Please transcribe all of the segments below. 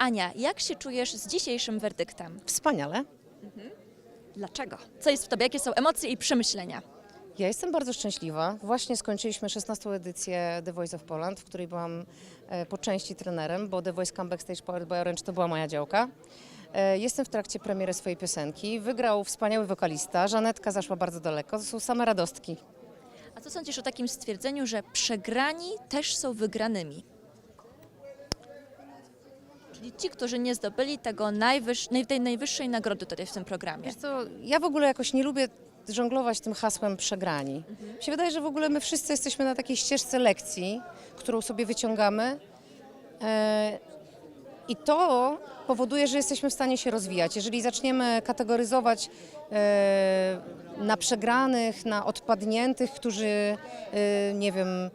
Ania, jak się czujesz z dzisiejszym werdyktem? Wspaniale. Dlaczego? Co jest w tobie? Jakie są emocje i przemyślenia? Ja jestem bardzo szczęśliwa. Właśnie skończyliśmy 16. edycję The Voice of Poland, w której byłam e, po części trenerem, bo The Voice Come Backstage Powered by Orange to była moja działka. E, Jestem w trakcie premiery swojej piosenki. Wygrał wspaniały wokalista. Żanetka zaszła bardzo daleko. To są same radostki. A co sądzisz o takim stwierdzeniu, że przegrani też są wygranymi? Czyli ci, którzy nie zdobyli tego tej najwyższej nagrody tutaj w tym programie. Co, ja w ogóle jakoś nie lubię żonglować tym hasłem przegrani. Mi się wydaje, że w ogóle my wszyscy jesteśmy na takiej ścieżce lekcji, którą sobie wyciągamy. E, I to powoduje, że jesteśmy w stanie się rozwijać. Jeżeli zaczniemy kategoryzować e, na przegranych, na odpadniętych, którzy, e, nie wiem,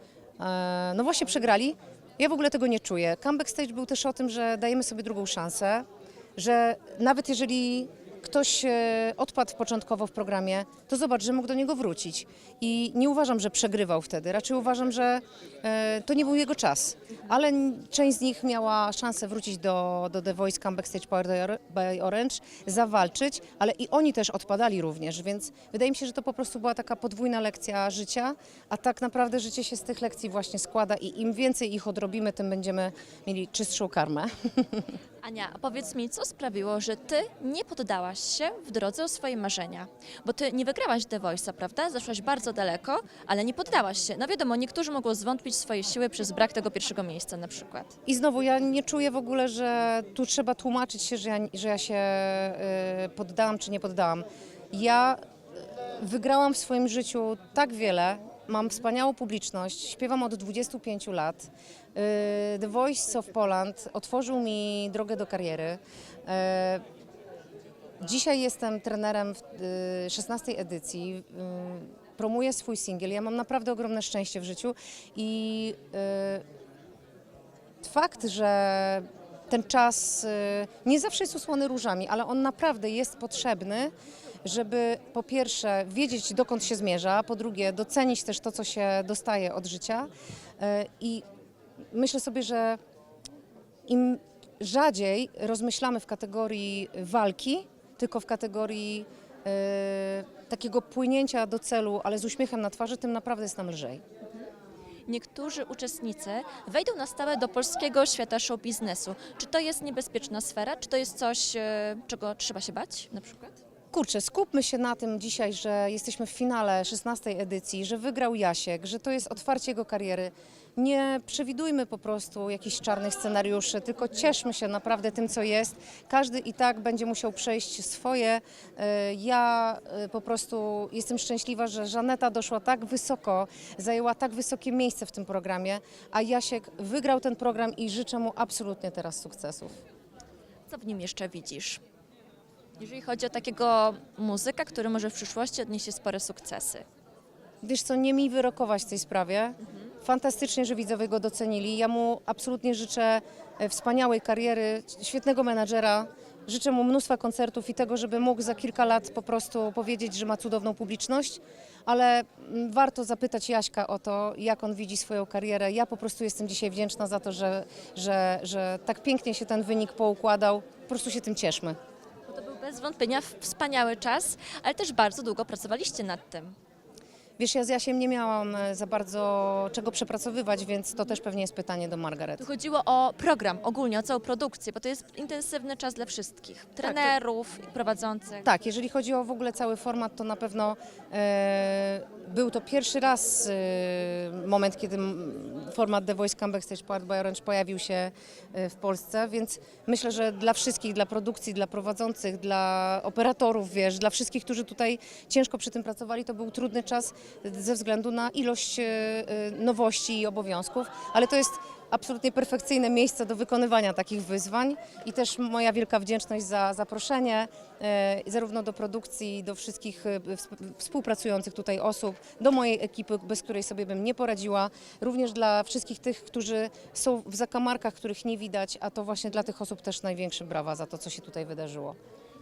no właśnie przegrali, ja w ogóle tego nie czuję. Comeback Stage był też o tym, że dajemy sobie drugą szansę, że nawet jeżeli ktoś e, odpadł początkowo w programie, to zobacz, że mógł do niego wrócić. I nie uważam, że przegrywał wtedy. Raczej uważam, że e, to nie był jego czas. Ale część z nich miała szansę wrócić do, do The Voice Comeback Stage Powered by Or- by Orange, zawalczyć, ale i oni też odpadali również, więc wydaje mi się, że to po prostu była taka podwójna lekcja życia, a tak naprawdę życie się z tych lekcji właśnie składa i im więcej ich odrobimy, tym będziemy mieli czystszą karmę. Ania, powiedz mi, co sprawiło, że ty nie poddałaś się w drodze o swoje marzenia? Bo ty nie wygrałaś The Voice'a, prawda? Zaszłaś bardzo daleko, ale nie poddałaś się. No wiadomo, niektórzy mogą zwątpić swoje siły przez brak tego pierwszego miejsca na przykład. I znowu ja nie czuję w ogóle, że tu trzeba tłumaczyć się, że ja, że ja się y, poddałam czy nie poddałam. Ja y, wygrałam w swoim życiu tak wiele, mam wspaniałą publiczność, śpiewam od 25 lat. Y, The Voice of Poland otworzył mi drogę do kariery. Y, Dzisiaj jestem trenerem w y, 16 edycji. y, Promuję swój singiel. Ja mam naprawdę ogromne szczęście w życiu i fakt, że ten czas nie zawsze jest usłony różami, ale on naprawdę jest potrzebny, żeby po pierwsze wiedzieć, dokąd się zmierza, po drugie docenić też to, co się dostaje od życia. Y, I myślę sobie, że im rzadziej rozmyślamy w kategorii walki, tylko w kategorii y, takiego płynięcia do celu, ale z uśmiechem na twarzy, tym naprawdę jest nam lżej. Niektórzy uczestnicy wejdą na stałe do polskiego świata show biznesu. Czy to jest niebezpieczna sfera? Czy to jest coś, e, czego trzeba się bać na przykład? Kurczę, skupmy się na tym dzisiaj, że jesteśmy w finale 16 edycji, że wygrał Jasiek, że to jest otwarcie jego kariery. Nie przewidujmy po prostu jakichś czarnych scenariuszy, tylko cieszmy się naprawdę tym, co jest. Każdy i tak będzie musiał przejść swoje. E, Ja e, po prostu jestem szczęśliwa, że Żaneta doszła tak wysoko, zajęła tak wysokie miejsce w tym programie, a Jasiek wygrał ten program i życzę mu absolutnie teraz sukcesów. Co w nim jeszcze widzisz? Jeżeli chodzi o takiego muzyka, który może w przyszłości odniesie spore sukcesy. Wiesz co, nie mi wyrokować w tej sprawie. Fantastycznie, że widzowie go docenili. Ja mu absolutnie życzę e, wspaniałej kariery, świetnego menadżera. Życzę mu mnóstwa koncertów i tego, żeby mógł za kilka lat po prostu powiedzieć, że ma cudowną publiczność, ale mm, warto zapytać Jaśka o to, jak on widzi swoją karierę. Ja po prostu jestem dzisiaj wdzięczna za to, że, że, że tak pięknie się ten wynik poukładał. Po prostu się tym cieszmy. Bez wątpienia wspaniały czas, ale też bardzo długo pracowaliście nad tym. Wiesz, ja z Jasiem nie miałam e, za bardzo czego przepracowywać, więc to też pewnie jest pytanie do Margaret. Tu chodziło o program, ogólnie o całą produkcję, bo to jest intensywny czas dla wszystkich. Trenerów, i prowadzących. Tak, jeżeli chodzi o w ogóle cały format, to na pewno e, był to pierwszy raz e, moment, kiedy format The Voice Comeback Stage Powered by Orange pojawił się e, w Polsce, więc myślę, że dla wszystkich, dla produkcji, dla prowadzących, dla operatorów, wiesz, dla wszystkich, którzy tutaj ciężko przy tym pracowali, to był trudny czas ze względu na ilość e, e, nowości i obowiązków, ale to jest absolutnie perfekcyjne miejsce do wykonywania takich wyzwań i też moja wielka wdzięczność za zaproszenie e, zarówno do produkcji, do wszystkich wsp- współpracujących tutaj osób, do mojej ekipy, bez której sobie bym nie poradziła, również dla wszystkich tych, którzy są w zakamarkach, których nie widać, a to właśnie dla tych osób też największe brawa za to, co się tutaj wydarzyło.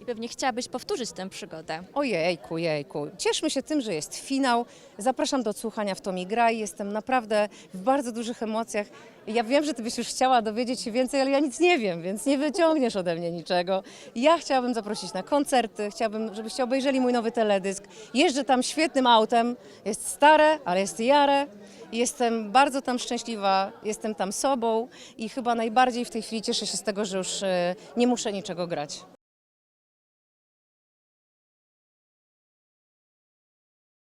I pewnie chciałabyś powtórzyć tę przygodę. Ojejku, jejku. Cieszmy się tym, że jest finał. Zapraszam do odsłuchania w Tomi Graj. Jestem naprawdę w bardzo dużych emocjach. Ja wiem, że ty byś już chciała dowiedzieć się więcej, ale ja nic nie wiem, więc nie wyciągniesz ode mnie niczego. Ja chciałabym zaprosić na koncerty, chciałabym, żebyście obejrzeli mój nowy teledysk. Jeżdżę tam świetnym autem. Jest stare, ale jest jare. Jestem bardzo tam szczęśliwa, jestem tam sobą i chyba najbardziej w tej chwili cieszę się z tego, że już e, nie muszę niczego grać.